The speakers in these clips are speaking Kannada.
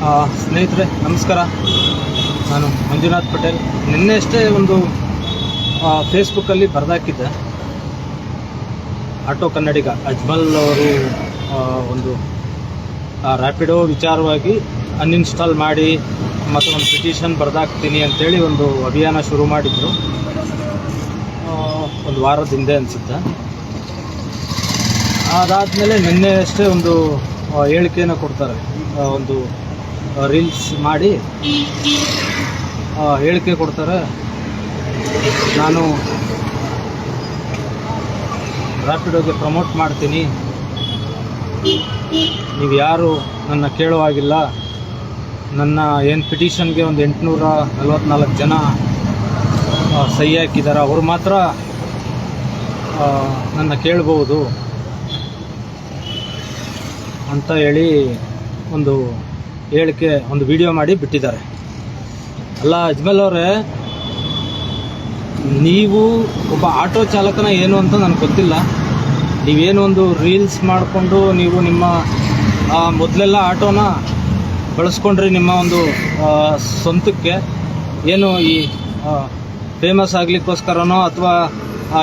ಸ್ನೇಹಿತರೆ, ನಮಸ್ಕಾರ. ನಾನು ಮಂಜುನಾಥ್ ಪಟೇಲ್. ನಿನ್ನೆ ಅಷ್ಟೇ ಒಂದು ಫೇಸ್ಬುಕ್ಕಲ್ಲಿ ಬರೆದಾಕಿದ್ದೆ. ಆಟೋ ಕನ್ನಡಿಗ ಅಜ್ಮಲ್ ಅವರು ಒಂದು ರ್ಯಾಪಿಡೋ ವಿಚಾರವಾಗಿ ಅನ್ಇನ್ಸ್ಟಾಲ್ ಮಾಡಿ ಮತ್ತು ಒಂದು ಪಿಟಿಷನ್ ಬರೆದಾಕ್ತೀನಿ ಅಂತೇಳಿ ಒಂದು ಅಭಿಯಾನ ಶುರು ಮಾಡಿದ್ರು. ಒಂದು ವಾರದ ಹಿಂದೆ ಅನಿಸುತ್ತೆ. ಅದಾದಮೇಲೆ ನಿನ್ನೆ ಅಷ್ಟೇ ಒಂದು ಹೇಳಿಕೆಯನ್ನು ಕೊಡ್ತಾರೆ. ಒಂದು ರೀಲ್ಸ್ ಮಾಡಿ ಹೇಳಿಕೆ ಕೊಡ್ತಾರೆ. ನಾನು ರ್ಯಾಪಿಡೋಗೆ ಪ್ರಮೋಟ್ ಮಾಡ್ತೀನಿ. ನೀವು ಯಾರು ನನ್ನ ಕೇಳುವಾಗಿಲ್ಲ. ನನ್ನ ಏನು ಪಿಟಿಷನ್ಗೆ ಒಂದು ಎಂಟುನೂರ ನಲ್ವತ್ನಾಲ್ಕು ಜನ ಸಹಿ ಹಾಕಿದ್ದಾರೆ. ಅವರು ಮಾತ್ರ ನನ್ನ ಕೇಳ್ಬೋದು ಅಂತ ಹೇಳಿ ಒಂದು ಹೇಳಿಕೆ ಒಂದು ವಿಡಿಯೋ ಮಾಡಿ ಬಿಟ್ಟಿದ್ದಾರೆ. ಅಲ್ಲ ಅಜ್ಮಲ್ ಅವರೇ ನೀವು ಒಬ್ಬ ಆಟೋ ಚಾಲಕನ ಏನು ಅಂತ ನನಗೆ ಗೊತ್ತಿಲ್ಲ. ನೀವೇನು ಒಂದು ರೀಲ್ಸ್ ಮಾಡಿಕೊಂಡು ನೀವು ನಿಮ್ಮ ಆ, ಮೊದಲೆಲ್ಲ ಆಟೋನ ಬಳಸ್ಕೊಂಡ್ರಿ ನಿಮ್ಮ ಒಂದು ಆ, ಸ್ವಂತಕ್ಕೆ. ಏನು ಈ ಫೇಮಸ್ ಆಗಲಿಕ್ಕೋಸ್ಕರನೋ ಅಥವಾ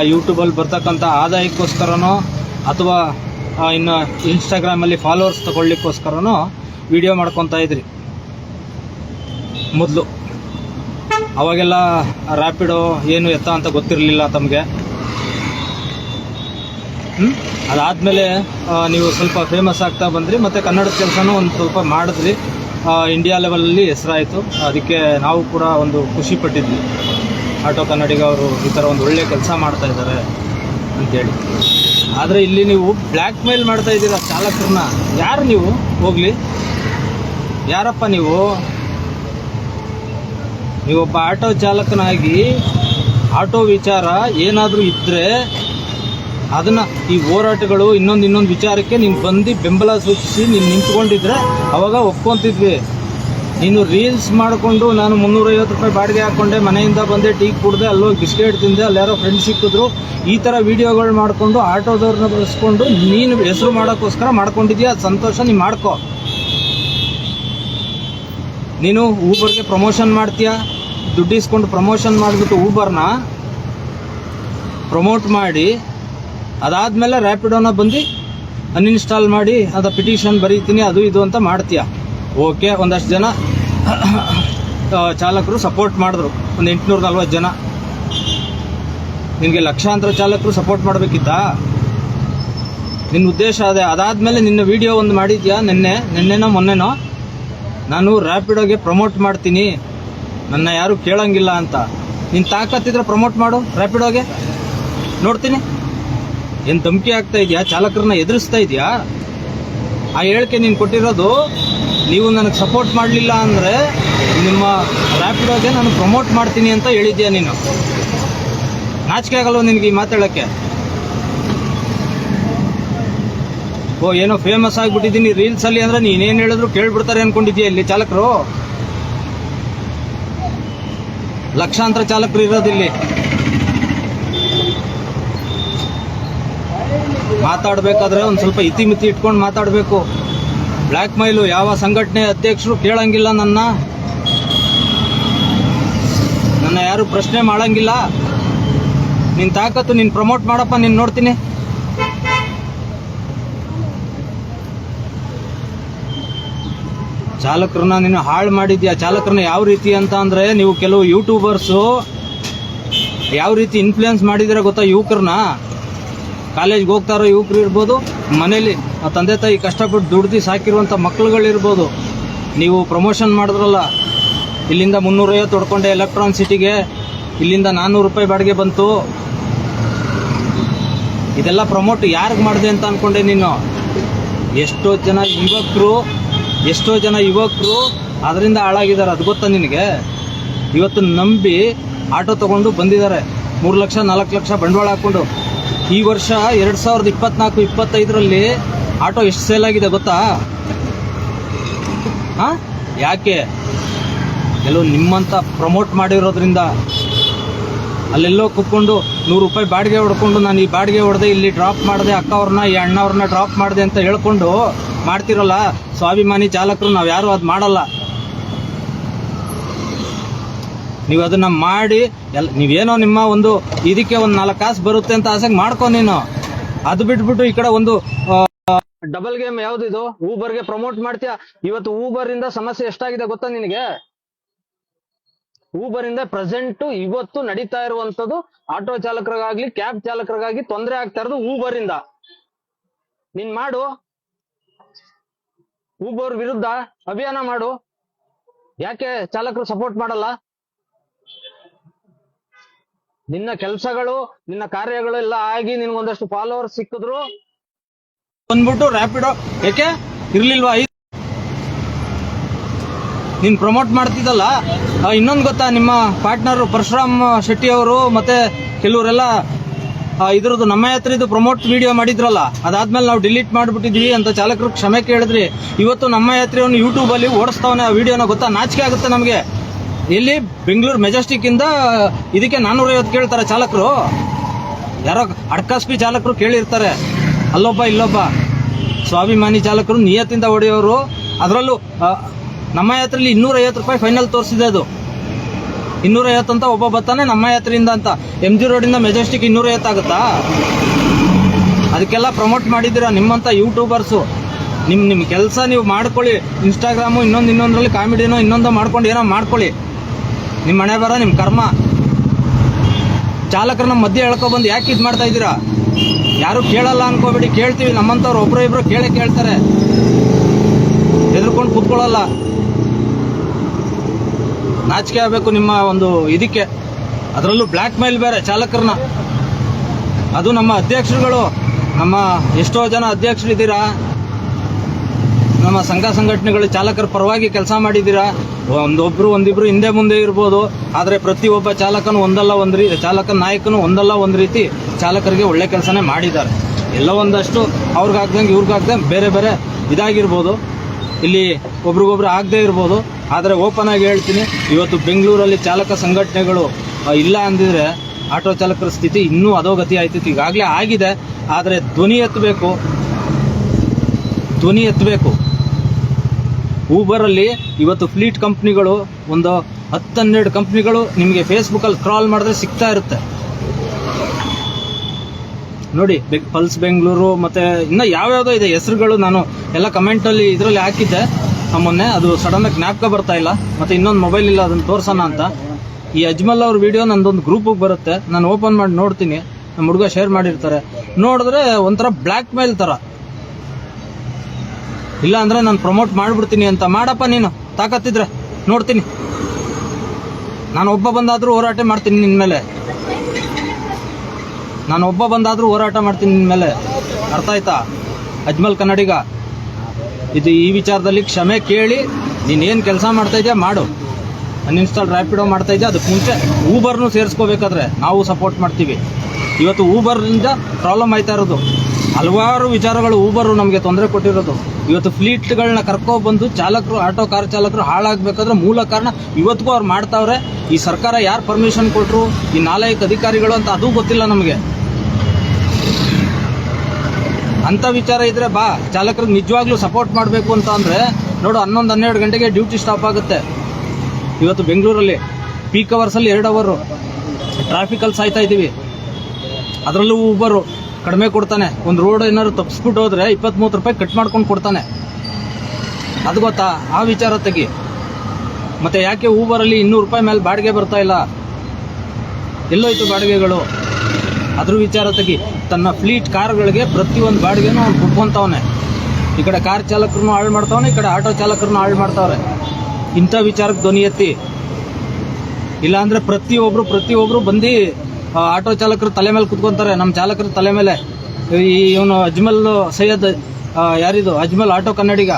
ಯೂಟ್ಯೂಬಲ್ಲಿ ಬರ್ತಕ್ಕಂಥ ಆದಾಯಕ್ಕೋಸ್ಕರನೋ ಅಥವಾ ಆ, ಇನ್ನು ಇನ್ಸ್ಟಾಗ್ರಾಮಲ್ಲಿ ಫಾಲೋವರ್ಸ್ ತಗೊಳ್ಳಿಕ್ಕೋಸ್ಕರನೋ ವಿಡಿಯೋ ಮಾಡ್ಕೊತಾ ಇದ್ರಿ. ಮೊದಲು. ಅವಾಗೆಲ್ಲ ರ್ಯಾಪಿಡೋ ಏನು ಎತ್ತ ಅಂತ ಗೊತ್ತಿರಲಿಲ್ಲ ತಮಗೆ. ಅದಾದಮೇಲೆ ನೀವು ಸ್ವಲ್ಪ ಫೇಮಸ್ ಆಗ್ತಾ ಬಂದ್ರಿ, ಮತ್ತು ಕನ್ನಡದ ಕೆಲಸನೂ ಒಂದು ಸ್ವಲ್ಪ ಮಾಡಿದ್ರಿ. ಇಂಡಿಯಾ ಲೆವೆಲಲ್ಲಿ ಹೆಸರಾಯಿತು. ಅದಕ್ಕೆ ನಾವು ಕೂಡ ಒಂದು ಖುಷಿ ಪಟ್ಟಿದ್ವಿ. ಆಟೋ ಕನ್ನಡಿಗ ಅವರು ಈ ಥರ ಒಂದು ಒಳ್ಳೆಯ ಕೆಲಸ ಮಾಡ್ತಾ ಇದ್ದಾರೆ ಅಂತೇಳಿ. ಆದರೆ ಇಲ್ಲಿ ನೀವು ಬ್ಲ್ಯಾಕ್ ಮೇಲ್ ಮಾಡ್ತಾ ಇದ್ದೀರಾ ಚಾಲಕರನ್ನ. ಯಾರು ನೀವು? ಹೋಗಲಿ. ಯಾರಪ್ಪ ನೀವು? ನೀವೊಬ್ಬ ಆಟೋ ಚಾಲಕನಾಗಿ ಆಟೋ ವಿಚಾರ ಏನಾದರೂ ಇದ್ದರೆ ಅದನ್ನು ಈ ಹೋರಾಟಗಳು ಇನ್ನೊಂದು ಇನ್ನೊಂದು ವಿಚಾರಕ್ಕೆ ನೀನು ಬಂದು ಬೆಂಬಲ ಸೂಚಿಸಿ ನೀನು ನಿಂತ್ಕೊಂಡಿದ್ರೆ ಅವಾಗ ಒಪ್ಕೊತಿದ್ವಿ. ನೀನು ರೀಲ್ಸ್ ಮಾಡಿಕೊಂಡು ನಾನು ಮುನ್ನೂರೈವತ್ತು ರೂಪಾಯಿ ಬಾಡಿಗೆ ಹಾಕ್ಕೊಂಡೆ ಮನೆಯಿಂದ ಬಂದೆ, ಟೀ ಕುಡ್ದೆ, ಅಲ್ಲೋಗಿ ಬಿಸ್ಕೆಟ್ ತಿಂದೆ, ಅಲ್ಲಿ ಯಾರೋ ಫ್ರೆಂಡ್ಸ್ ಸಿಕ್ಕಿದ್ರು. ಈ ಥರ ವೀಡಿಯೋಗಳು ಮಾಡಿಕೊಂಡು ಆಟೋದವ್ರನ್ನ ಬಳಸ್ಕೊಂಡು ನೀನು ಹೆಸರು ಮಾಡೋಕ್ಕೋಸ್ಕರ ಮಾಡ್ಕೊಂಡಿದ್ಯಾ? ಸಂತೋಷ ನೀನು ಮಾಡ್ಕೋ. ನೀನು ಊಬರ್ಗೆ ಪ್ರಮೋಷನ್ ಮಾಡ್ತೀಯಾ? ದುಡ್ಡಿಸ್ಕೊಂಡು ಪ್ರಮೋಷನ್ ಮಾಡಿಬಿಟ್ಟು ಊಬರ್ನ ಪ್ರಮೋಟ್ ಮಾಡಿ, ಅದಾದಮೇಲೆ ರ್ಯಾಪಿಡೋನ ಬಂದು ಅನ್ಇನ್ಸ್ಟಾಲ್ ಮಾಡಿ, ಅದ ಪಿಟಿಷನ್ ಬರೀತೀನಿ, ಅದು ಇದು ಅಂತ ಮಾಡ್ತೀಯ? ಓಕೆ ಒಂದಷ್ಟು ಜನ ಚಾಲಕರು ಸಪೋರ್ಟ್ ಮಾಡಿದ್ರು. ಒಂದು ಎಂಟುನೂರ ನಲ್ವತ್ತು ಜನ. ನಿನಗೆ ಲಕ್ಷಾಂತರ ಚಾಲಕರು ಸಪೋರ್ಟ್ ಮಾಡಬೇಕಿತ್ತ? ನಿನ್ನ ಉದ್ದೇಶ ಅದೇ. ಅದಾದಮೇಲೆ ನಿನ್ನ ವಿಡಿಯೋ ಒಂದು ಮಾಡಿದ್ಯಾ? ನಿನ್ನೆ, ನಿನ್ನೆನೋ, ಮೊನ್ನೆನೋ? ನಾನು ರ್ಯಾಪಿಡೋಗೆ ಪ್ರಮೋಟ್ ಮಾಡ್ತೀನಿ. ನನ್ನ ಯಾರು ಕೇಳಂಗಿಲ್ಲ ಅಂತ. ನೀನು ತಾಕತ್ತಿದ್ರೆ ಪ್ರಮೋಟ್ ಮಾಡು ರ್ಯಾಪಿಡೋಗೆ ನೋಡ್ತೀನಿ. ಏನು ಧಮಕಿ ಆಗ್ತಾ ಇದೆಯಾ? ಚಾಲಕರನ್ನ ಎದುರಿಸ್ತಾ ಇದೆಯಾ? ಆ ಹೇಳಿಕೆ ನೀನು ಕೊಟ್ಟಿರೋದು ನೀವು ನನಗೆ ಸಪೋರ್ಟ್ ಮಾಡಲಿಲ್ಲ ಅಂದರೆ ನಿಮ್ಮ ರ್ಯಾಪಿಡೋಗೆ ನಾನು ಪ್ರಮೋಟ್ ಮಾಡ್ತೀನಿ ಅಂತ ಹೇಳಿದ್ಯಾ ನೀನು? ನಾಚಿಕೆ ಆಗಲ್ವ ನಿನಗೆ ಈ ಮಾತಾಡೋಕ್ಕೆ? ಓ, ಏನೋ ಫೇಮಸ್ ಆಗಿಬಿಟ್ಟಿದ್ದೀನಿ ರೀಲ್ಸಲ್ಲಿ ಅಂದರೆ ನೀನೇನು ಹೇಳಿದ್ರು ಕೇಳ್ಬಿಡ್ತಾರೆ ಅನ್ಕೊಂಡಿದ್ಯಾ ಇಲ್ಲಿ ಚಾಲಕರು? ಲಕ್ಷಾಂತರ ಚಾಲಕರು ಇರೋದಿಲ್ಲಿ ಮಾತಾಡಬೇಕಾದ್ರೆ ಒಂದು ಸ್ವಲ್ಪ ಇತಿಮಿತಿ ಇಟ್ಕೊಂಡು ಮಾತಾಡಬೇಕು. ಬ್ಲ್ಯಾಕ್ ಮೈಲು ಯಾವ ಸಂಘಟನೆ ಅಧ್ಯಕ್ಷರು ಕೇಳಂಗಿಲ್ಲ ನನ್ನ. ನನ್ನ ಯಾರು ಪ್ರಶ್ನೆ ಮಾಡಂಗಿಲ್ಲ. ನಿನ್ನ ತಾಕತ್ತು ನೀನು ಪ್ರಮೋಟ್ ಮಾಡಪ್ಪ, ನೀನು ನೋಡ್ತೀನಿ. ಚಾಲಕರನ್ನ ನೀನು ಹಾಳು ಮಾಡಿದ್ಯಾ? ಚಾಲಕರನ್ನ ಯಾವ ರೀತಿ ಅಂತ ಅಂದರೆ ನೀವು ಕೆಲವು ಯೂಟ್ಯೂಬರ್ಸು ಯಾವ ರೀತಿ ಇನ್ಫ್ಲುಯೆನ್ಸ್ ಮಾಡಿದಿರ ಗೊತ್ತಾ ಯುವಕರನ್ನ? ಕಾಲೇಜ್ಗೆ ಹೋಗ್ತಾರೋ ಯುವಕರು ಇರ್ಬೋದು, ಮನೇಲಿ ತಂದೆ ತಾಯಿ ಕಷ್ಟಪಟ್ಟು ದುಡ್ದು ಸಾಕಿರುವಂಥ ಮಕ್ಳುಗಳಿರ್ಬೋದು ನೀವು ಪ್ರಮೋಷನ್ ಮಾಡಿದ್ರಲ್ಲ, ಇಲ್ಲಿಂದ ಮುನ್ನೂರೈವತ್ತು ಹೊಡ್ಕೊಂಡೆ ಎಲೆಕ್ಟ್ರಾನ್ ಸಿಟಿಗೆ ಇಲ್ಲಿಂದ ನಾನ್ನೂರು ರೂಪಾಯಿ ಬಾಡಿಗೆ ಬಂತು. ಇದೆಲ್ಲ ಪ್ರಮೋಟ್ ಯಾರಿಗೆ ಮಾಡಿದೆ ಅಂತ ಅಂದ್ಕೊಂಡೆ ನೀನು? ಎಷ್ಟೋ ಜನ ಯುವಕರು ಎಷ್ಟೋ ಜನ ಯುವಕರು ಅದರಿಂದ ಹಾಳಾಗಿದ್ದಾರೆ, ಅದು ಗೊತ್ತಾ ನಿನಗೆ? ಇವತ್ತು ನಂಬಿ ಆಟೋ ತಗೊಂಡು ಬಂದಿದ್ದಾರೆ. ಮೂರು ಲಕ್ಷ, ನಾಲ್ಕು ಲಕ್ಷ ಬಂಡವಾಳ ಹಾಕ್ಕೊಂಡು. ಈ ವರ್ಷ ಎರಡು ಸಾವಿರದ ಇಪ್ಪತ್ನಾಲ್ಕು, ಇಪ್ಪತ್ತೈದರಲ್ಲಿ ಆಟೋ ಎಷ್ಟು ಸೇಲ್ ಆಗಿದೆ ಗೊತ್ತಾ? ಹಾಂ? ಯಾಕೆ? ಕೆಲವು ನಿಮ್ಮಂತ ಪ್ರಮೋಟ್ ಮಾಡಿರೋದ್ರಿಂದ ಅಲ್ಲೆಲ್ಲೋ ಕುತ್ಕೊಂಡು ನೂರು ರೂಪಾಯಿ ಬಾಡಿಗೆ ಹೊಡ್ಕೊಂಡು ನಾನು ಈ ಬಾಡಿಗೆ ಹೊಡೆದೆ ಇಲ್ಲಿ ಡ್ರಾಪ್ ಮಾಡಿದೆ, ಅಕ್ಕವ್ರನ್ನ, ಈ ಅಣ್ಣವ್ರನ್ನ ಡ್ರಾಪ್ ಮಾಡಿದೆ ಅಂತ ಹೇಳ್ಕೊಂಡು ಮಾಡ್ತಿರಲ್ಲ, ಸ್ವಾಭಿಮಾನಿ ಚಾಲಕರು ನಾವು ಯಾರು ಅದು ಮಾಡಲ್ಲ. ನೀವು ಅದನ್ನ ಮಾಡಿ ಎಲ್ ನೀವೇನೋ ನಿಮ್ಮ ಒಂದು ಇದಕ್ಕೆ ಒಂದು ನಾಲ್ಕು ಕಾಸು ಬರುತ್ತೆ ಅಂತ ಆಸೆಗೆ ಮಾಡ್ಕೊ ನೀನು. ಅದು ಬಿಟ್ಬಿಟ್ಟು ಈ ಕಡೆ ಒಂದು ಡಬಲ್ ಗೇಮ್ ಯಾವ್ದಿದು ಊಬರ್ಗೆ ಪ್ರಮೋಟ್ ಮಾಡ್ತೀಯ? ಇವತ್ತು ಊಬರ್ ಇಂದ ಸಮಸ್ಯೆ ಎಷ್ಟಾಗಿದೆ ಗೊತ್ತಾ ನಿನಗೆ? ಊಬರ್ ಇಂದ ಪ್ರೆಸೆಂಟ್ ಇವತ್ತು ನಡೀತಾ ಇರುವಂತದ್ದು ಆಟೋ ಚಾಲಕರಿಗಾಗ್ಲಿ ಕ್ಯಾಬ್ ಚಾಲಕರಿಗಾಗಿ ತೊಂದರೆ ಆಗ್ತಾ ಇರೋದು ಊಬರ್ ಇಂದ ನೀನ್ ಮಾಡು. ಊಬರ್ ವಿರುದ್ಧ ಅಭಿಯಾನ ಮಾಡು. ಯಾಕೆ ಚಾಲಕರು ಸಪೋರ್ಟ್ ಮಾಡಲ್ಲ? ನಿನ್ನ ಕೆಲಸಗಳು, ನಿನ್ನ ಕಾರ್ಯಗಳು ಎಲ್ಲ ಆಗಿ ನಿನ್ಗೊಂದಷ್ಟು ಫಾಲೋವರ್ ಸಿಕ್ಕಿದ್ರು. ಬಂದ್ಬಿಟ್ಟು ರ್ಯಾಪಿಡೋ ಯಾಕೆ ಇರ್ಲಿಲ್ವಾ? ನೀನ್ ಪ್ರಮೋಟ್ ಮಾಡ್ತಿದ್ದಲ್ಲ ಇನ್ನೊಂದು ಗೊತ್ತಾ, ನಿಮ್ಮ ಪಾರ್ಟ್ನರ್ ಪರಶುರಾಮ್ ಶೆಟ್ಟಿ ಅವರು ಮತ್ತೆ ಕೆಲವರೆಲ್ಲ ಇದ್ರದ್ದು ನಮ್ಮ ಹತ್ರ ಇದು ಪ್ರಮೋಟ್ ವಿಡಿಯೋ ಮಾಡಿದ್ರಲ್ಲ, ಅದಾದ್ಮೇಲೆ ನಾವು ಡಿಲೀಟ್ ಮಾಡಿಬಿಟ್ಟಿದ್ವಿ ಅಂತ ಚಾಲಕರು ಕ್ಷಮೆ ಕೇಳಿದ್ರಿ. ಇವತ್ತು ನಮ್ಮ ಯಾತ್ರೆಯನ್ನು ಯೂಟ್ಯೂಬ್ ಅಲ್ಲಿ ಓಡಿಸ್ತಾವನೆ ಆ ವಿಡಿಯೋನ ಗೊತ್ತಾ? ನಾಚಿಕೆ ಆಗುತ್ತೆ ನಮಗೆ. ಇಲ್ಲಿ ಬೆಂಗಳೂರು ಮೆಜೆಸ್ಟಿಕ್ ಇಂದ, ಇದಕ್ಕೆ ನಾನೂರ ಐವತ್ತು ಕೇಳ್ತಾರೆ ಚಾಲಕರು. ಯಾರೋ ಅಡ್ಕಾಸ್ಪಿ ಚಾಲಕರು ಕೇಳಿರ್ತಾರೆ. ಅಲ್ಲೊಬ್ಬ ಇಲ್ಲೊಬ್ಬ. ಸ್ವಾಭಿಮಾನಿ ಚಾಲಕರು ನಿಯತ್ತಿಂದ ಹೊಡೆಯೋರು. ಅದರಲ್ಲೂ ನಮ್ಮ ಯಾತ್ರೆಯಲ್ಲಿ ಇನ್ನೂರ ಐವತ್ತು ರೂಪಾಯಿ ಫೈನಲ್ ತೋರಿಸಿದೆ ಅದು. ಇನ್ನೂರ ಐವತ್ತು ಅಂತ ಒಬ್ಬ ಬರ್ತಾನೆ, ನಮ್ಮ ಯಾತ್ರೆಯಿಂದ ಅಂತ. ಎಂ ಜಿ ರೋಡಿಂದ ಮೆಜೆಸ್ಟಿಕ್ ಇನ್ನೂರ ಐವತ್ತು ಆಗುತ್ತಾ? ಅದಕ್ಕೆಲ್ಲ ಪ್ರಮೋಟ್ ಮಾಡಿದ್ದೀರಾ ನಿಮ್ಮಂತ ಯೂಟ್ಯೂಬರ್ಸು ನಿಮ್ಮ ನಿಮ್ಮ ಕೆಲಸ ನೀವು ಮಾಡ್ಕೊಳ್ಳಿ. ಇನ್ಸ್ಟಾಗ್ರಾಮು ಇನ್ನೊಂದು, ಇನ್ನೊಂದರಲ್ಲಿ ಕಾಮಿಡಿನೋ ಇನ್ನೊಂದು ಮಾಡ್ಕೊಂಡು ಏನೋ ಮಾಡ್ಕೊಳ್ಳಿ. ನಿಮ್ಮ ಮನೆ ಬರ ನಿಮ್ಮ ಕರ್ಮ. ಚಾಲಕರನ್ನ ಮಧ್ಯೆ ಹೇಳ್ಕೊಬಂದು ಬಂದು ಯಾಕೆ ಇದು ಮಾಡ್ತಾ ಇದ್ದೀರಾ? ಯಾರು ಕೇಳಲ್ಲ ಅನ್ಕೋಬೇಡಿ. ಕೇಳ್ತೀವಿ ನಮ್ಮಂಥವ್ರು ಒಬ್ರು ಇಬ್ರು ಕೇಳೇ ಕೇಳ್ತಾರೆ. ಹೆದರ್ಕೊಂಡು ಕೂತ್ಕೊಳ್ಳಲ್ಲ. ನಾಚಿಕೆ ಆಗಬೇಕು ನಿಮ್ಮ ಒಂದು ಇದಕ್ಕೆ. ಅದರಲ್ಲೂ ಬ್ಲ್ಯಾಕ್ ಮೇಲ್ ಬೇರೆ, ಚಾಲಕರನ್ನ. ಅದು ನಮ್ಮ ಅಧ್ಯಕ್ಷರುಗಳು, ನಮ್ಮ ಎಷ್ಟೋ ಜನ ಅಧ್ಯಕ್ಷರು ಇದ್ದೀರಾ? ನಮ್ಮ ಸಂಘ ಸಂಘಟನೆಗಳು ಚಾಲಕರ ಪರವಾಗಿ ಕೆಲಸ ಮಾಡಿದ್ದೀರಾ? ಒಂದೊಬ್ರು, ಒಂದಿಬ್ರು ಹಿಂದೆ ಮುಂದೆ ಇರ್ಬೋದು. ಆದರೆ ಪ್ರತಿಯೊಬ್ಬ ಚಾಲಕನು ಒಂದಲ್ಲ ಒಂದು ರೀ, ಚಾಲಕ ನಾಯಕನು ಒಂದಲ್ಲ ಒಂದು ರೀತಿ ಚಾಲಕರಿಗೆ ಒಳ್ಳೆ ಕೆಲಸನೇ ಮಾಡಿದ್ದಾರೆ. ಎಲ್ಲ ಒಂದಷ್ಟು ಅವ್ರಿಗಾಗ್ದಂಗೆ, ಇವ್ರಿಗಾಗ್ದಂಗೆ ಬೇರೆ ಬೇರೆ ಇದಾಗಿರ್ಬೋದು. ಇಲ್ಲಿ ಒಬ್ರಿಗೊಬ್ರು ಆಗದೆ ಇರ್ಬೋದು, ಆದರೆ ಓಪನ್ ಆಗಿ ಹೇಳ್ತೀನಿ. ಇವತ್ತು ಬೆಂಗಳೂರಲ್ಲಿ ಚಾಲಕ ಸಂಘಟನೆಗಳು ಇಲ್ಲ ಅಂದಿದ್ರೆ ಆಟೋ ಚಾಲಕರ ಸ್ಥಿತಿ ಇನ್ನೂ ಅಧೋಗತಿ ಆಯ್ತಿತ್ತು ಈಗಾಗಲೇ ಆಗಿದೆ, ಆದರೆ ಧ್ವನಿ ಎತ್ತಬೇಕು. ಧ್ವನಿ ಎತ್ತಬೇಕು. ಊಬರಲ್ಲಿ ಇವತ್ತು ಫ್ಲೀಟ್ ಕಂಪ್ನಿಗಳು ಒಂದು ಹತ್ತನ್ನೆರಡು ಕಂಪ್ನಿಗಳು ನಿಮಗೆ ಫೇಸ್ಬುಕ್ಕಲ್ಲಿ ಕ್ರಾಲ್ ಮಾಡಿದ್ರೆ ಸಿಗ್ತಾ ಇರುತ್ತೆ. ನೋಡಿ ಪಲ್ಸ್ ಬೆಂಗಳೂರು ಮತ್ತೆ ಇನ್ನ ಯಾವ್ಯಾವ್ದೋ ಇದೆ ಹೆಸರುಗಳು ನಾನು ಎಲ್ಲ ಕಮೆಂಟಲ್ಲಿ ಇದರಲ್ಲಿ ಹಾಕಿದ್ದೆ. ಮೊನ್ನೆ ಅದು ಸಡನ್ ಆಗಿ ಜ್ಞಾಪಕ ಬರ್ತಾ ಇಲ್ಲ. ಮತ್ತೆ ಇನ್ನೊಂದು ಮೊಬೈಲ್ ಇಲ್ಲ, ಅದನ್ನ ತೋರ್ಸೋಣ ಅಂತ. ಈ ಅಜ್ಮಲ್ ಅವ್ರ ವಿಡಿಯೋ ನಂದೊಂದು ಗ್ರೂಪಿಗೆ ಬರುತ್ತೆ. ನಾನು ಓಪನ್ ಮಾಡಿ ನೋಡ್ತೀನಿ. ನಮ್ಮ ಹುಡುಗ ಶೇರ್ ಮಾಡಿರ್ತಾರೆ. ನೋಡಿದ್ರೆ ಒಂಥರ ಬ್ಲ್ಯಾಕ್ ಮೇಲ್ ತರ. ಇಲ್ಲ ಅಂದ್ರೆ ನಾನು ಪ್ರಮೋಟ್ ಮಾಡ್ಬಿಡ್ತೀನಿ ಅಂತ. ಮಾಡಪ್ಪ ನೀನು, ತಾಕತ್ತಿದ್ರೆ. ನೋಡ್ತೀನಿ. ನಾನು ಒಬ್ಬ ಬಂದಾದ್ರೂ ಹೋರಾಟ ಮಾಡ್ತೀನಿ ನಿನ್ನ ಮೇಲೆ. ನಾನು ಒಬ್ಬ ಬಂದಾದರೂ ಹೋರಾಟ ಮಾಡ್ತೀನಿ ನಿನ್ ಮೇಲೆ. ಅರ್ಥ ಆಯ್ತಾ? ಅಜ್ಮಲ್ ಕನ್ನಡಿಗ. ಇದು ಈ ವಿಚಾರದಲ್ಲಿ ಕ್ಷಮೆ ಕೇಳಿ ನೀನೇನು ಕೆಲಸ ಮಾಡ್ತಾ ಇದೆಯಾ ಮಾಡು. ಅನ್ಇನ್ಸ್ಟಾಲ್ ರ್ಯಾಪಿಡೋ ಮಾಡ್ತಾ ಇದೆಯಾ? ಅದಕ್ಕೆ ಮುಂಚೆ ಊಬರ್ನು ಸೇರಿಸ್ಕೋಬೇಕಾದ್ರೆ ನಾವು ಸಪೋರ್ಟ್ ಮಾಡ್ತೀವಿ. ಇವತ್ತು ಊಬರ್ನಿಂದ ಪ್ರಾಬ್ಲಮ್ ಆಯ್ತಾ ಇರೋದು. ಹಲವಾರು ವಿಚಾರಗಳು ಊಬರು ನಮಗೆ ತೊಂದರೆ ಕೊಟ್ಟಿರೋದು. ಇವತ್ತು ಫ್ಲೀಟ್ಗಳನ್ನ ಕರ್ಕೊಬಂದು ಚಾಲಕರು, ಆಟೋ ಕಾರ್ ಚಾಲಕರು ಹಾಳಾಗಬೇಕಾದ್ರೆ ಮೂಲ ಕಾರಣ ಇವತ್ತಿಗೂ ಅವ್ರು ಮಾಡ್ತಾವ್ರೆ. ಈ ಸರ್ಕಾರ ಯಾರು ಪರ್ಮಿಷನ್ ಕೊಟ್ಟರು ಈ ನಾಲ್ಕು ಅಧಿಕಾರಿಗಳು ಅಂತ ಅದು ಗೊತ್ತಿಲ್ಲ ನಮಗೆ. ಅಂತ ವಿಚಾರ ಇದ್ರೆ ಬಾ, ಚಾಲಕರಿಗೆ ನಿಜವಾಗ್ಲೂ ಸಪೋರ್ಟ್ ಮಾಡಬೇಕು ಅಂತ ಅಂದ್ರೆ ನೋಡು, ಹನ್ನೊಂದು, ಹನ್ನೆರಡು ಗಂಟೆಗೆ ಡ್ಯೂಟಿ ಸ್ಟಾಪ್ ಆಗುತ್ತೆ. ಇವತ್ತು ಬೆಂಗಳೂರಲ್ಲಿ ಪೀಕ್ ಅವರ್ಸಲ್ಲಿ ಎರಡು ಅವರು ಟ್ರಾಫಿಕಲ್ಲಿ ಸಾಯ್ತಾ ಇದ್ದೀವಿ. ಅದರಲ್ಲೂ ಊಬರು ಕಡಿಮೆ ಕೊಡ್ತಾನೆ. ಒಂದು ರೋಡ್ ಏನಾದ್ರು ತಪ್ಪಿಸ್ಬಿಟ್ಟು ಹೋದ್ರೆ ಇಪ್ಪತ್ತ್ಮೂವತ್ತು ರೂಪಾಯಿ ಕಟ್ ಮಾಡ್ಕೊಂಡು ಕೊಡ್ತಾನೆ. ಅದು ಗೊತ್ತಾ? ಆ ವಿಚಾರ ತೆಗಿ. ಮತ್ತೆ ಯಾಕೆ ಊಬರಲ್ಲಿ ಇನ್ನೂರು ರೂಪಾಯಿ ಮೇಲೆ ಬಾಡಿಗೆ ಬರ್ತಾ ಇಲ್ಲ? ಎಲ್ಲೋಯ್ತು ಬಾಡಿಗೆಗಳು. ಅದ್ರ ವಿಚಾರ ತೆಗಿ. ತನ್ನ ಫ್ಲೀಟ್ ಕಾರ್ಗಳಿಗೆ ಪ್ರತಿಯೊಂದು ಬಾಡಿಗೆನೂ ಅವ್ನು ಕೊಟ್ಕೊಂತವನೆ ಈ ಕಡೆ ಕಾರ್ ಚಾಲಕರನ್ನು ಹಾಳು ಮಾಡ್ತಾವನೆ, ಈ ಕಡೆ ಆಟೋ ಚಾಲಕರನ್ನು ಹಾಳು ಮಾಡ್ತಾವ್ರೆ. ಇಂಥ ವಿಚಾರಕ್ಕೆ ಧ್ವನಿ ಎತ್ತಿ. ಇಲ್ಲಾಂದ್ರೆ ಪ್ರತಿಯೊಬ್ಬರು ಪ್ರತಿಯೊಬ್ಬರು ಬಂದು ಆಟೋ ಚಾಲಕರು ತಲೆ ಮೇಲೆ ಕುತ್ಕೊಂತಾರೆ. ನಮ್ಮ ಚಾಲಕರ ತಲೆ ಮೇಲೆ. ಈ, ಇವನು ಅಜ್ಮಲ್ ಸೈಯದ್ ಯಾರಿದು? ಅಜ್ಮಲ್ ಆಟೋ ಕನ್ನಡಿಗ.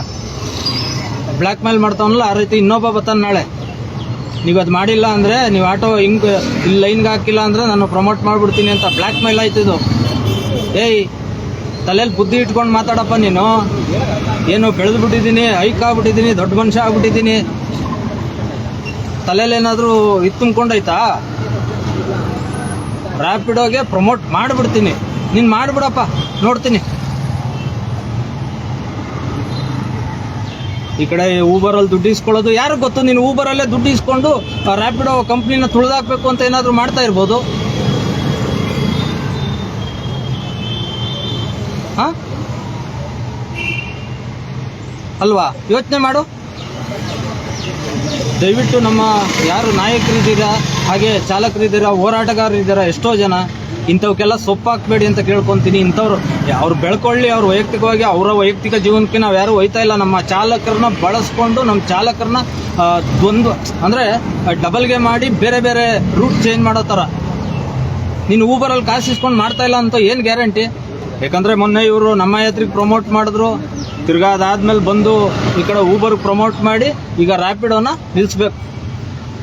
ಬ್ಲ್ಯಾಕ್ ಮೇಲ್ ಮಾಡ್ತಾವನಲ್ಲ, ಆ ರೀತಿ ಇನ್ನೊಬ್ಬ ಬರ್ತಾನೆ ನಾಳೆ. ನೀವು ಅದು ಮಾಡಿಲ್ಲ ಅಂದ್ರೆ, ನೀವು ಆಟೋ ಹಿಂಗೆ, ಇಲ್ಲಿ ಲೈನ್ಗೆ ಹಾಕಿಲ್ಲ ಅಂದ್ರೆ ನಾನು ಪ್ರಮೋಟ್ ಮಾಡ್ಬಿಡ್ತೀನಿ ಅಂತ. ಬ್ಲ್ಯಾಕ್ ಮೇಲ್ ಆಯ್ತು ಇದು. ಏಯ್ ತಲೆಯಲ್ಲಿ ಬುದ್ಧಿ ಇಟ್ಕೊಂಡು ಮಾತಾಡಪ್ಪ ನೀನು. ಏನು ಬೆಳೆದು ಬಿಟ್ಟಿದ್ದೀನಿ ಹೈಕ್ ಆಗ್ಬಿಟ್ಟಿದ್ದೀನಿ ದೊಡ್ಡ ಮನುಷ್ಯ ಆಗ್ಬಿಟ್ಟಿದ್ದೀನಿ ತಲೆಯಲ್ಲಿ ಏನಾದರೂ ಇದು ತುಂಬ್ಕೊಂಡೈತಾ? ರ್ಯಾಪಿಡೋಗೆ ಪ್ರಮೋಟ್ ಮಾಡಿಬಿಡ್ತೀನಿ. ನೀನು ಮಾಡಿಬಿಡಪ್ಪ, ನೋಡ್ತೀನಿ. ಈ ಕಡೆ ಊಬರಲ್ಲಿ ದುಡ್ಡು ಇಸ್ಕೊಳ್ಳೋದು ಯಾರು ಗೊತ್ತು? ನೀನು ಊಬರಲ್ಲೇ ದುಡ್ಡು ಇಸ್ಕೊಂಡು ರ್ಯಾಪಿಡೋ ಕಂಪ್ನಿನ ತುಳಿದಾಕ್ಬೇಕು ಅಂತ ಏನಾದರೂ ಮಾಡ್ತಾ ಇರ್ಬೋದು. ಹಾಂ? ಅಲ್ವಾ? ಯೋಚನೆ ಮಾಡು. ದಯವಿಟ್ಟು ನಮ್ಮ ಯಾರು ನಾಯಕರಿದ್ದೀರಾ, ಹಾಗೆ ಚಾಲಕರಿದ್ದೀರಾ, ಹೋರಾಟಗಾರರಿದ್ದೀರಾ ಎಷ್ಟೋ ಜನ, ಇಂಥವಕ್ಕೆಲ್ಲ ಸೊಪ್ಪು ಹಾಕ್ಬೇಡಿ ಅಂತ ಕೇಳ್ಕೊತೀನಿ. ಇಂಥವ್ರು, ಅವ್ರು ಬೆಳ್ಕೊಳ್ಳಿ, ಅವ್ರ ವೈಯಕ್ತಿಕವಾಗಿ, ಅವರ ವೈಯಕ್ತಿಕ ಜೀವನಕ್ಕೆ ನಾವು ಯಾರು ಹೋಯ್ತಾ ಇಲ್ಲ. ನಮ್ಮ ಚಾಲಕರನ್ನ ಬಳಸ್ಕೊಂಡು ನಮ್ಮ ಚಾಲಕರನ್ನ ದ್ವಂದ್ವ, ಅಂದರೆ ಡಬಲ್ಗೆ ಮಾಡಿ ಬೇರೆ ಬೇರೆ ರೂಟ್ ಚೇಂಜ್ ಮಾಡೋ ಥರ. ನೀನು ಊಬರಲ್ಲಿ ಕಾಸು ಇಸ್ಕೊಂಡು ಮಾಡ್ತಾ ಇಲ್ಲ ಅಂತ ಏನು ಗ್ಯಾರಂಟಿ? ಯಾಕಂದರೆ ಮೊನ್ನೆ ಇವರು ನಮ್ಮ ಯಾತ್ರಿಗೆ ಪ್ರಮೋಟ್ ಮಾಡಿದ್ರು. ತಿರ್ಗಾ ಅದಾದ್ಮೇಲೆ ಬಂದು ಈ ಕಡೆ ಊಬರ್ ಪ್ರಮೋಟ್ ಮಾಡಿ ಈಗ ರ್ಯಾಪಿಡೋನ ನಿಲ್ಲಿಸ್ಬೇಕು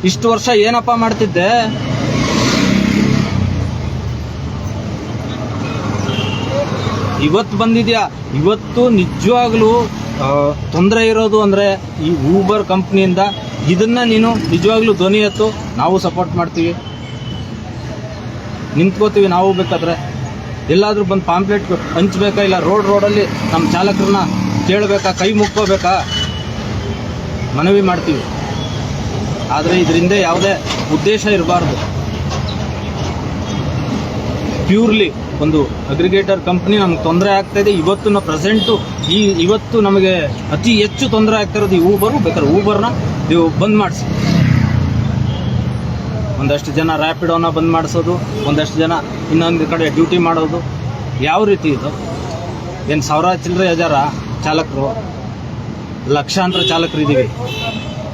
ಇಷ್ಟು ವರ್ಷ ಏನಪ್ಪ ಮಾಡ್ತಿದ್ದೆ? ಇವತ್ತು ಬಂದಿದ್ಯಾ? ಇವತ್ತು ನಿಜವಾಗ್ಲೂ ತೊಂದರೆ ಇರೋದು ಅಂದರೆ ಈ ಊಬರ್ ಕಂಪ್ನಿಯಿಂದ ಇದನ್ನು ನೀನು ನಿಜವಾಗ್ಲೂ ಧ್ವನಿ ಎತ್ತು, ನಾವು ಸಪೋರ್ಟ್ ಮಾಡ್ತೀವಿ. ನಿಂತ್ಕೋತೀವಿ, ನಾವು ಬೇಕಾದ್ರೆ. ಎಲ್ಲಾದರೂ ಬಂದು ಪಾಂಪ್ಲೆಟ್ ಹಂಚ್ಬೇಕಾ ಇಲ್ಲ ರೋಡ್ ರೋಡಲ್ಲಿ ನಮ್ಮ ಚಾಲಕರನ್ನ ಕೇಳಬೇಕಾ, ಕೈ ಮುಕ್ಕೋಬೇಕಾ ಮನವಿ ಮಾಡ್ತೀವಿ. ಆದರೆ ಇದರಿಂದ ಯಾವುದೇ ಉದ್ದೇಶ ಇರಬಾರ್ದು. ಪ್ಯೂರ್ಲಿ ಒಂದು ಅಗ್ರಿಗೇಟರ್ ಕಂಪ್ನಿ ನಮ್ಗೆ ತೊಂದರೆ ಆಗ್ತಾ ಇದೆ. ಇವತ್ತು ಪ್ರೆಸೆಂಟು ಈ ಇವತ್ತು ನಮಗೆ ಅತಿ ಹೆಚ್ಚು ತೊಂದರೆ ಆಗ್ತಾ ಇರೋದು ಈ ಊಬರು ಬೇಕಾದ್ರೆ ಊಬರ್ನ ನೀವು ಬಂದ್ ಮಾಡಿಸಿ. ಒಂದಷ್ಟು ಜನ ರ್ಯಾಪಿಡೋನ ಬಂದ್ ಮಾಡಿಸೋದು, ಒಂದಷ್ಟು ಜನ ಇನ್ನೊಂದು ಕಡೆ ಡ್ಯೂಟಿ ಮಾಡೋದು. ಯಾವ ರೀತಿ ಇದು? ಏನು ಸಾವಿರ ಚಿಲ್ಲರೆ ಹಜಾರ ಚಾಲಕರು? ಲಕ್ಷಾಂತರ ಚಾಲಕರು ಇದ್ದೀವಿ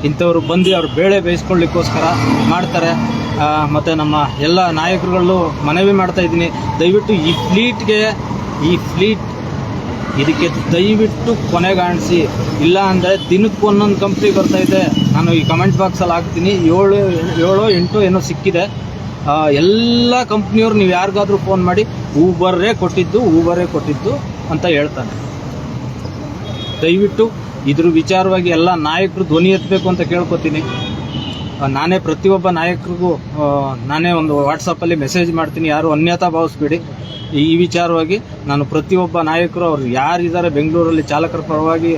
ಇಂಥವ್ರು ಬಂದು ಅವ್ರು ಬೇಳೆ ಬೇಯಿಸ್ಕೊಳ್ಳಿಕ್ಕೋಸ್ಕರ ಮಾಡ್ತಾರೆ. ಮತ್ತು ಮತ್ತೆ ನಮ್ಮ ಎಲ್ಲ ನಾಯಕರುಗಳು ಮನವಿ ಮಾಡ್ತಾ ಇದ್ದೀನಿ. ದಯವಿಟ್ಟು ಈ ಫ್ಲೀಟ್ಗೆ ಈ ಫ್ಲೀಟ್ ಇದಕ್ಕೆ ದಯವಿಟ್ಟು ಕೊನೆಗಾಣಿಸಿ ಇಲ್ಲ ಅಂದರೆ ದಿನಕ್ಕೆ ಒಂದೊಂದು ಕಂಪ್ನಿ ಬರ್ತಾ ಇದೆ. ನಾನು ಈ ಕಮೆಂಟ್ ಬಾಕ್ಸಲ್ಲಿ ಹಾಕ್ತೀನಿ. ಏಳು ಏಳು, ಎಂಟು ಏನೋ ಸಿಕ್ಕಿದೆ. ಎಲ್ಲ ಕಂಪ್ನಿಯವ್ರು ನೀವು ಯಾರಿಗಾದರೂ ಫೋನ್ ಮಾಡಿ ಊಬರೇ ಕೊಟ್ಟಿದ್ದು ಊಬರೇ ಕೊಟ್ಟಿದ್ದು ಅಂತ ಹೇಳ್ತಾನೆ ದಯವಿಟ್ಟು ಇದ್ರ ವಿಚಾರವಾಗಿ ಎಲ್ಲ ನಾಯಕರು ಧ್ವನಿ ಎತ್ತಬೇಕು ಅಂತ ಕೇಳ್ಕೊತೀನಿ. ನಾನೇ ಪ್ರತಿಯೊಬ್ಬ ನಾಯಕರಿಗೂ ನಾನೇ ಒಂದು ವಾಟ್ಸಪ್ಪಲ್ಲಿ ಮೆಸೇಜ್ ಮಾಡ್ತೀನಿ. ಯಾರು ಅನ್ಯತಾ ಭಾವಿಸ್ಬೇಡಿ. ಈ ವಿಚಾರವಾಗಿ ನಾನು ಪ್ರತಿಯೊಬ್ಬ ನಾಯಕರು, ಅವರು ಯಾರಿದ್ದಾರೆ ಬೆಂಗಳೂರಲ್ಲಿ ಚಾಲಕರ ಪರವಾಗಿ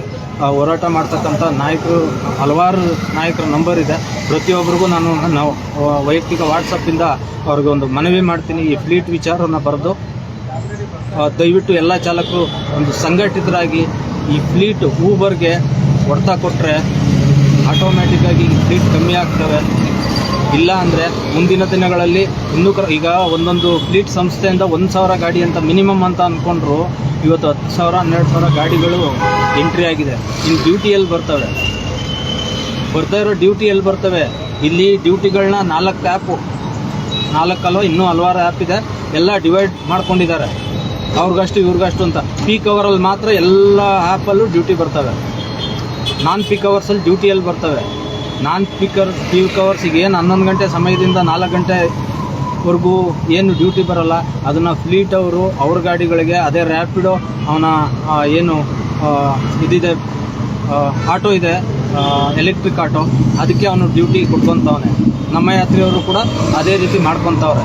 ಹೋರಾಟ ಮಾಡ್ತಕ್ಕಂಥ ನಾಯಕರು, ಹಲವಾರು ನಾಯಕರ ನಂಬರ್ ಇದೆ. ಪ್ರತಿಯೊಬ್ಬರಿಗೂ ನಾನು ನನ್ನ ವೈಯಕ್ತಿಕ ವಾಟ್ಸಪ್ಪಿಂದ ಅವ್ರಿಗೆ ಒಂದು ಮನವಿ ಮಾಡ್ತೀನಿ. ಈ ಫ್ಲೀಟ್ ವಿಚಾರವನ್ನು ಬರೆದು ದಯವಿಟ್ಟು ಎಲ್ಲ ಚಾಲಕರು ಒಂದು ಸಂಘಟಿತರಾಗಿ ಈ ಫ್ಲೀಟ್ ಊಬರ್ಗೆ ಹೊಡೆತ ಕೊಟ್ಟರೆ ಆಟೋಮ್ಯಾಟಿಕ್ಕಾಗಿ ಸೀಟ್ ಕಮ್ಮಿ ಆಗ್ತವೆ. ಇಲ್ಲ ಅಂದರೆ ಮುಂದಿನ ದಿನಗಳಲ್ಲಿ ಇನ್ನು ಕ ಈಗ ಒಂದೊಂದು ಫ್ಲೀಟ್ ಸಂಸ್ಥೆಯಿಂದ ಒಂದು ಸಾವಿರ ಗಾಡಿ ಅಂತ ಮಿನಿಮಮ್ ಅಂತ ಅಂದ್ಕೊಂಡ್ರು ಇವತ್ತು ಹತ್ತು ಸಾವಿರ, ಹನ್ನೆರಡು ಸಾವಿರ ಗಾಡಿಗಳು ಎಂಟ್ರಿ ಆಗಿದೆ. ಇನ್ನು ಡ್ಯೂಟಿಯಲ್ಲಿ ಬರ್ತವೆ? ಬರ್ತಾ ಇರೋ ಡ್ಯೂಟಿ ಎಲ್ಲಿ ಬರ್ತವೆ? ಇಲ್ಲಿ ಡ್ಯೂಟಿಗಳನ್ನ ನಾಲ್ಕು ಆ್ಯಪು ನಾಲ್ಕಲ್ವ ಇನ್ನೂ ಹಲವಾರು ಆ್ಯಪ್ ಇದೆ. ಎಲ್ಲ ಡಿವೈಡ್ ಮಾಡ್ಕೊಂಡಿದ್ದಾರೆ. ಅವ್ರಿಗಷ್ಟು, ಇವ್ರಿಗಷ್ಟು ಅಂತ. ಪೀಕ್ ಅವರಲ್ಲಿ ಮಾತ್ರ ಎಲ್ಲ ಆ್ಯಪಲ್ಲೂ ಡ್ಯೂಟಿ ಬರ್ತವೆ. ನಾನ್ ಪೀಕ್ ಅವರ್ಸಲ್ಲಿ ಡ್ಯೂಟಿಯಲ್ಲಿ ಬರ್ತವೆ. ನಾನ್ ಪೀಕರ್ ಪೀಕ್ ಅವರ್ಸಿಗೆ ಏನು ಹನ್ನೊಂದು ಗಂಟೆ ಸಮಯದಿಂದ ನಾಲ್ಕು ಗಂಟೆವರೆಗೂ ಏನು ಡ್ಯೂಟಿ ಬರಲ್ಲ. ಅದನ್ನು ಫ್ಲೀಟ್ ಅವರು, ಅವ್ರ ಗಾಡಿಗಳಿಗೆ ಅದೇ ರ್ಯಾಪಿಡೋ ಅವನ ಏನು ಇದಿದೆ ಆಟೋ ಇದೆ ಎಲೆಕ್ಟ್ರಿಕ್ ಆಟೋ ಅದಕ್ಕೆ ಅವನು ಡ್ಯೂಟಿ ಕೊಟ್ಕೊತವನೆ. ನಮ್ಮ ಯಾತ್ರಿಯವರು ಕೂಡ ಅದೇ ರೀತಿ ಮಾಡ್ಕೊತವ್ರೆ.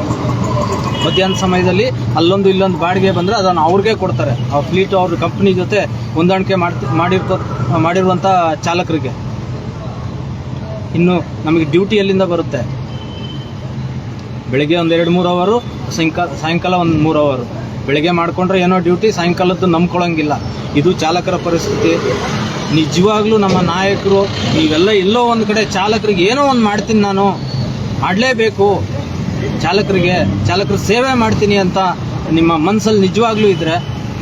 ಮಧ್ಯಾಹ್ನ ಸಮಯದಲ್ಲಿ ಅಲ್ಲೊಂದು ಇಲ್ಲೊಂದು ಬಾಡಿಗೆ ಬಂದರೆ ಅದನ್ನು ಅವ್ರಿಗೆ ಕೊಡ್ತಾರೆ. ಆ ಫ್ಲೀಟು ಅವ್ರ ಕಂಪ್ನಿ ಜೊತೆ ಹೊಂದಾಣಿಕೆ ಮಾಡ್ತಿ, ಮಾಡಿರ್ತ ಮಾಡಿರುವಂಥ ಚಾಲಕರಿಗೆ. ಇನ್ನು ನಮಗೆ ಡ್ಯೂಟಿ ಎಲ್ಲಿಂದ ಬರುತ್ತೆ? ಬೆಳಿಗ್ಗೆ ಒಂದು ಎರಡು ಮೂರು ಅವರು ಸಾಯಂಕಾಲ ಸಾಯಂಕಾಲ ಒಂದು ಮೂರು ಅವರು ಬೆಳಿಗ್ಗೆ ಮಾಡಿಕೊಂಡ್ರೆ ಏನೋ ಡ್ಯೂಟಿ ಸಾಯಂಕಾಲದ್ದು ನಂಬ್ಕೊಳ್ಳೋಂಗಿಲ್ಲ. ಇದು ಚಾಲಕರ ಪರಿಸ್ಥಿತಿ. ನಿಜವಾಗ್ಲೂ ನಮ್ಮ ನಾಯಕರು ಇವೆಲ್ಲ ಎಲ್ಲೋ ಒಂದು ಕಡೆ ಚಾಲಕರಿಗೆ ಏನೋ ಒಂದು ಮಾಡ್ತೀನಿ ನಾನು. ಮಾಡಲೇಬೇಕು. ಚಾಲಕರಿಗೆ, ಚಾಲಕರು ಸೇವೆ ಮಾಡ್ತೀನಿ ಅಂತ ನಿಮ್ಮ ಮನಸ್ಸಲ್ಲಿ ನಿಜವಾಗ್ಲೂ ಇದ್ದರೆ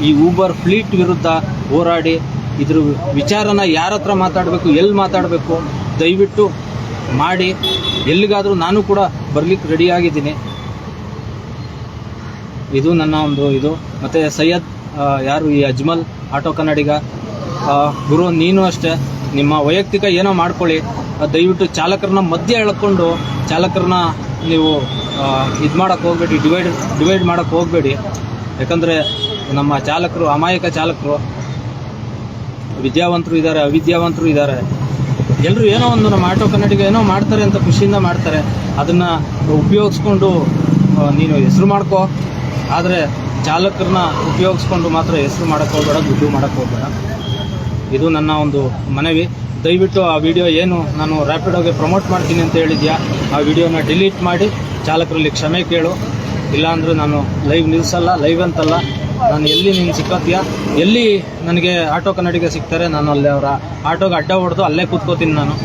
ಈ ಊಬರ್ ಫ್ಲೀಟ್ ವಿರುದ್ಧ ಹೋರಾಡಿ, ಇದ್ರ ವಿಚಾರನ ಯಾರ ಹತ್ರ ಮಾತಾಡಬೇಕು ಎಲ್ಲಿ ಮಾತಾಡಬೇಕು, ದಯವಿಟ್ಟು ಮಾಡಿ, ಎಲ್ಲಿಗಾದರೂ ನಾನು ಕೂಡ ಬರ್ಲಿಕ್ಕೆ ರೆಡಿಯಾಗಿದ್ದೀನಿ ಇದು ನನ್ನ ಒಂದು ಇದು. ಮತ್ತು ಸೈಯದ್ ಯಾರು ಈ ಅಜ್ಮಲ್, ಆಟೋ ಕನ್ನಡಿಗ ಗುರು, ನೀನು ಅಷ್ಟೇ. ನಿಮ್ಮ ವೈಯಕ್ತಿಕ ಏನೋ ಮಾಡ್ಕೊಳ್ಳಿ. ದಯವಿಟ್ಟು ಚಾಲಕರನ್ನ ಮಧ್ಯೆ ಎಳ್ಕೊಂಡು ಚಾಲಕರನ್ನ ನೀವು ಇದು ಮಾಡೋಕ್ಕೆ ಹೋಗಬೇಡಿ, ಡಿವೈಡ್ ಡಿವೈಡ್ ಮಾಡೋಕ್ಕೆ ಹೋಗಬೇಡಿ. ಯಾಕಂದರೆ ನಮ್ಮ ಚಾಲಕರು, ಅಮಾಯಕ ಚಾಲಕರು, ವಿದ್ಯಾವಂತರು ಇದ್ದಾರೆ, ಅವಿದ್ಯಾವಂತರು ಇದ್ದಾರೆ. ಎಲ್ಲರೂ ಏನೋ ಒಂದು ನಮ್ಮ ಆಟೋ ಕನ್ನಡಿಗ ಏನೋ ಮಾಡ್ತಾರೆ ಅಂತ ಖುಷಿಯಿಂದ ಮಾಡ್ತಾರೆ. ಅದನ್ನು ಉಪಯೋಗಿಸ್ಕೊಂಡು ನೀನು ಹೆಸರು ಮಾಡ್ಕೋ. ಆದರೆ ಚಾಲಕರನ್ನ ಉಪಯೋಗಿಸ್ಕೊಂಡು ಮಾತ್ರ ಹೆಸರು ಮಾಡೋಕ್ಕೆ ಹೋಗಬೇಡ, ದುಡ್ಡು ಮಾಡೋಕ್ಕೆ ಹೋಗ್ಬೇಡ. ಇದು ನನ್ನ ಒಂದು ಮನವಿ. ದಯವಿಟ್ಟು ಆ ವಿಡಿಯೋ ಏನು, ನಾನು ರ್ಯಾಪಿಡೋಗೆ ಪ್ರಮೋಟ್ ಮಾಡ್ತೀನಿ ಅಂತ ಹೇಳಿದ್ಯಾ, ಆ ವಿಡಿಯೋನ ಡಿಲೀಟ್ ಮಾಡಿ, ಚಾಲಕರಲ್ಲಿ ಕ್ಷಮೆ ಕೇಳು. ಇಲ್ಲಾಂದರೆ ನಾನು ಲೈವ್ ನಿಲ್ಲಿಸಲ್ಲ ಲೈವ್ ಅಂತಲ್ಲ. ನಾನು ಎಲ್ಲಿ ನೀನು ಸಿಕ್ಕತ್ತೀಯಾ ಎಲ್ಲಿ ನನಗೆ ಆಟೋ ಕನ್ನಡಿಗೆ ಸಿಗ್ತಾರೆ ನಾನು ಅಲ್ಲಿ ಅವರ ಆಟೋಗೆ ಅಡ್ಡ ಹೊಡೆದು ಅಲ್ಲೇ ಕೂತ್ಕೋತೀನಿ ನಾನು.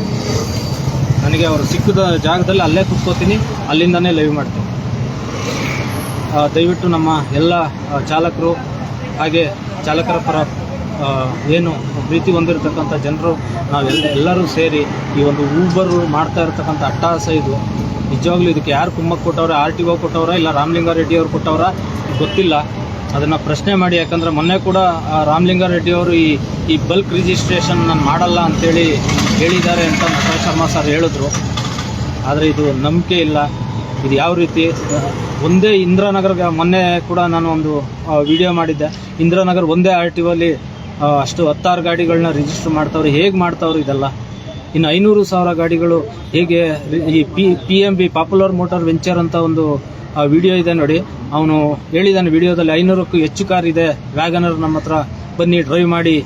ನನಗೆ ಅವರು ಸಿಕ್ಕಿದ ಜಾಗದಲ್ಲಿ ಅಲ್ಲೇ ಕೂತ್ಕೋತೀನಿ, ಅಲ್ಲಿಂದನೇ ಲೈವ್ ಮಾಡ್ತೀನಿ. ದಯವಿಟ್ಟು ನಮ್ಮ ಎಲ್ಲ ಚಾಲಕರು, ಹಾಗೆ ಚಾಲಕರ ಪರ ಏನು ಪ್ರೀತಿ ಹೊಂದಿರತಕ್ಕಂಥ ಜನರು, ನಾವೆಲ್ಲ ಎಲ್ಲರೂ ಸೇರಿ ಈ ಒಂದು ಊಬರು ಮಾಡ್ತಾ ಇರತಕ್ಕಂಥ ಅಟ್ಟಹಾಸ ಇದು. ನಿಜವಾಗ್ಲೂ ಇದಕ್ಕೆ ಯಾರು ಕುಮ್ಮಕ್ಕೆ ಕೊಟ್ಟವ್ರೆ ಆರ್ ಟಿ ಒ ಕೊಟ್ಟವ್ರ, ಇಲ್ಲ ರಾಮಲಿಂಗಾರೆಡ್ಡಿ ಅವ್ರು ಕೊಟ್ಟವ್ರ? ಗೊತ್ತಿಲ್ಲ. ಅದನ್ನು ಪ್ರಶ್ನೆ ಮಾಡಿ, ಯಾಕಂದರೆ ಮೊನ್ನೆ ಕೂಡ ರಾಮಲಿಂಗ ರಾಮಲಿಂಗಾರೆಡ್ಡಿ ಅವರು ಈ ಈ ಬಲ್ಕ್ ರಿಜಿಸ್ಟ್ರೇಷನ್ ನಾನು ಮಾಡಲ್ಲ ಅಂತೇಳಿ ಹೇಳಿದ್ದಾರೆ ಅಂತ ನಟ ಶರ್ಮಾ ಸರ್ ಹೇಳಿದ್ರು. ಆದರೆ ಇದು ನಂಬಿಕೆ ಇಲ್ಲ. ಇದು ಯಾವ ರೀತಿ? ಒಂದೇ ಇಂದಿರಾನಗರ ಮೊನ್ನೆ ಕೂಡ ನಾನು ಒಂದು ವಿಡಿಯೋ ಮಾಡಿದ್ದೆ. ಇಂದಿರಾನಗರ್ ಒಂದೇ ಆರ್ ಟಿ ಒಲ್ಲಿ ಅಷ್ಟು ಹತ್ತಾರು ಗಾಡಿಗಳನ್ನ ರಿಜಿಸ್ಟರ್ ಮಾಡ್ತಾವ್ರೆ, ಹೇಗೆ ಮಾಡ್ತಾವ್ರೆ ಇದೆಲ್ಲ? ಇನ್ನು ಐನೂರು ಸಾವಿರ ಗಾಡಿಗಳು ಹೇಗೆ ಈ P P M B popular motor venture ಅಂತ ಒಂದು ವಿಡಿಯೋ ಇದೆ ನೋಡಿ. ಅವನು ಹೇಳಿದ್ದಾನೆ ವಿಡಿಯೋದಲ್ಲಿ, ಐನೂರಕ್ಕೂ ಹೆಚ್ಚು ಕಾರ್ ಇದೆ, ವ್ಯಾಗನರ್ ನಮ್ಮ ಹತ್ರ ಬನ್ನಿ ಡ್ರೈವ್ ಮಾಡಿ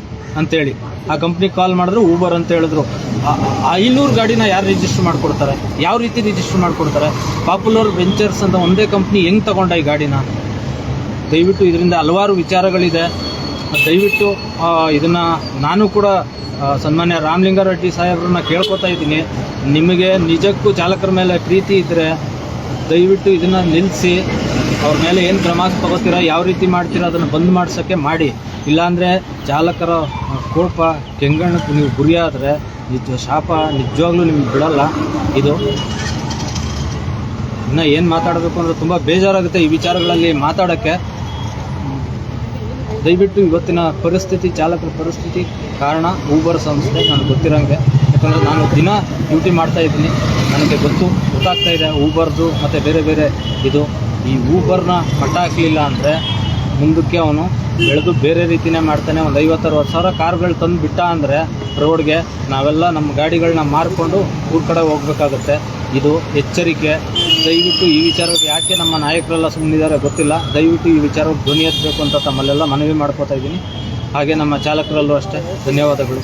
ಅಂತೇಳಿ. ಆ ಕಂಪ್ನಿಗೆ ಕಾಲ್ ಮಾಡಿದ್ರು ಊಬರ್ ಅಂತ ಹೇಳಿದ್ರು. ಐನೂರು ಗಾಡಿನ ಯಾರು ರಿಜಿಸ್ಟರ್ ಮಾಡಿಕೊಡ್ತಾರೆ? ಯಾವ ರೀತಿ ರಿಜಿಸ್ಟರ್ ಮಾಡಿಕೊಡ್ತಾರೆ? ಪಾಪ್ಯುಲರ್ ವೆಂಚರ್ಸ್ ಅಂತ ಒಂದೇ ಕಂಪ್ನಿ ಹೆಂಗೆ ತಗೊಂಡ ಈ ಗಾಡಿನ? ದಯವಿಟ್ಟು ಇದರಿಂದ ಹಲವಾರು ವಿಚಾರಗಳಿದೆ. ದಯವಿಟ್ಟು ಇದನ್ನು ನಾನು ಕೂಡ ಸನ್ಮಾನ್ಯ ರಾಮಲಿಂಗಾರೆಡ್ಡಿ ಸಾಹೇಬ್ರನ್ನ ಕೇಳ್ಕೊತಾ ಇದ್ದೀನಿ. ನಿಮಗೆ ನಿಜಕ್ಕೂ ಚಾಲಕರ ಮೇಲೆ ಪ್ರೀತಿ ಇದ್ದರೆ ದಯವಿಟ್ಟು ಇದನ್ನು ನಿಲ್ಲಿಸಿ ಅವ್ರ ಮೇಲೆ ಏನು ಕ್ರಮ ತಗೋತೀರಾ, ಯಾವ ರೀತಿ ಮಾಡ್ತೀರಾ ಅದನ್ನು ಬಂದ್ ಮಾಡಿಸೋಕ್ಕೆ ಮಾಡಿ. ಇಲ್ಲಾಂದರೆ ಚಾಲಕರ ಕೋಪ, ಕೆಂಗಣ್ಣಕ್ಕೆ ನೀವು ಗುರಿಯಾದರೆ ನಿಜ ಶಾಪ ನಿಜವಾಗ್ಲೂ ನಿಮ್ಗೆ ಬಿಡಲ್ಲ. ಇದು ಇನ್ನು ಏನು ಮಾತಾಡಬೇಕು ಅಂದರೆ ತುಂಬ ಬೇಜಾರಾಗುತ್ತೆ ಈ ವಿಚಾರಗಳಲ್ಲಿ ಮಾತಾಡೋಕ್ಕೆ. ದಯವಿಟ್ಟು ಇವತ್ತಿನ ಪರಿಸ್ಥಿತಿ, ಚಾಲಕರ ಪರಿಸ್ಥಿತಿ ಕಾರಣ ಊಬರ್ ಸಂಸ್ಥೆ ನನಗೆ ಗೊತ್ತಿರೋಂಗೆ. ಯಾಕಂದರೆ ನಾನು ದಿನ ಡ್ಯೂಟಿ ಮಾಡ್ತಾ ಇದ್ದೀನಿ. ನನಗೆ ಗೊತ್ತು, ಗೊತ್ತಾಗ್ತಾ ಇದೆ ಊಬರ್ದು ಮತ್ತು ಬೇರೆ ಬೇರೆ ಇದು. ಈ ಊಬರ್ನ ಮಟ್ಟ ಹಾಕಲಿಲ್ಲ ಅಂದರೆ ಮುಂದಕ್ಕೆ ಅವನು ಬೆಳೆದು ಬೇರೆ ರೀತಿನೇ ಮಾಡ್ತಾನೆ. ಒಂದು ಐವತ್ತರವತ್ತು ಸಾವಿರ ಕಾರ್ಗಳು ತಂದು ಬಿಟ್ಟ ಅಂದರೆ ರೋಡ್ಗೆ ನಾವೆಲ್ಲ ನಮ್ಮ ಗಾಡಿಗಳನ್ನ ಮಾರ್ಕೊಂಡು ಊರ ಕಡೆ ಹೋಗ್ಬೇಕಾಗುತ್ತೆ. ಇದು ಎಚ್ಚರಿಕೆ. ದಯವಿಟ್ಟು ಈ ವಿಚಾರವಾಗಿ ಯಾಕೆ ನಮ್ಮ ನಾಯಕರೆಲ್ಲ ಸುಮ್ಮನಿದ್ದಾರೆ ಗೊತ್ತಿಲ್ಲ. ದಯವಿಟ್ಟು ಈ ವಿಚಾರವಾಗಿ ಧ್ವನಿ ಎತ್ತಬೇಕು ಅಂತ ತಮ್ಮಲ್ಲೆಲ್ಲ ಮನವಿ ಮಾಡ್ಕೋತಾ ಇದ್ದೀನಿ. ಹಾಗೆ ನಮ್ಮ ಚಾಲಕರಲ್ಲೂ ಅಷ್ಟೇ. ಧನ್ಯವಾದಗಳು.